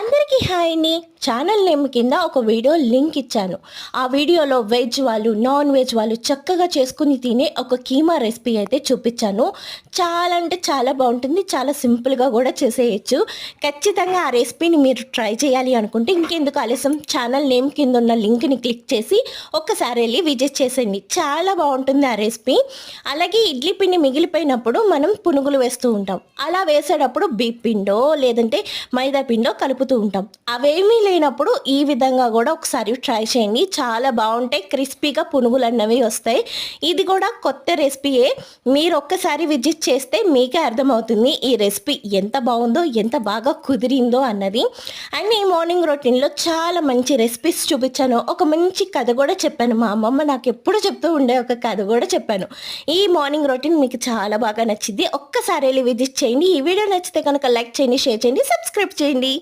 అందరికీ హాయ్ అండి. Channel name కింద ఒక వీడియో లింక్ ఇచ్చాను. ఆ వీడియోలో వెజ్ వాళ్ళు నాన్ వెజ్ వాళ్ళు చక్కగా చేసుకుని తినే ఒక కీమా రెసిపీ అయితే చూపించాను. చాలా అంటే చాలా బాగుంటుంది. చాలా సింపుల్గా కూడా చేసేయచ్చు. ఖచ్చితంగా ఆ రెసిపీని మీరు ట్రై చేయాలి అనుకుంటే ఇంకెందుకు ఆలస్యం? ఛానల్ నేమ్ కింద ఉన్న లింక్ని క్లిక్ చేసి ఒక్కసారి వెళ్ళి విజిట్ చేసేయండి. చాలా బాగుంటుంది ఆ రెసిపీ. అలాగే ఇడ్లీ పిండి మిగిలిపోయినప్పుడు మనం పునుగులు వేస్తూ ఉంటాం. అలా వేసేటప్పుడు బీప్ పిండో లేదంటే మైదా పిండో కలుపుతూ ఉంటాం. అవేమీ లేనప్పుడు ఈ విధంగా కూడా ఒకసారి ట్రై చేయండి. చాలా బాగుంటాయి. క్రిస్పీగా పునుగులు అన్నవి వస్తాయి. ఇది కూడా కొత్త రెసిపీయే. మీరు ఒక్కసారి విజిట్ చేస్తే మీకే అర్థమవుతుంది ఈ రెసిపీ ఎంత బాగుందో ఎంత బాగా కుదిరిందో అన్నది. అండ్ ఈ మార్నింగ్ రొటీన్లో చాలా మంచి రెసిపీస్ చూపించాను. ఒక మంచి కథ కూడా చెప్పాను. మా అమ్మమ్మ నాకు ఎప్పుడు చెప్తూ ఉండే ఒక కథ కూడా చెప్పాను. ఈ మార్నింగ్ రొటీన్ మీకు చాలా బాగా నచ్చింది. ఒక్కసారి వెళ్ళి విజిట్ చేయండి. ఈ వీడియో నచ్చితే కనుక లైక్ చేయండి షేర్ చేయండి సబ్స్క్రైబ్ చేయండి.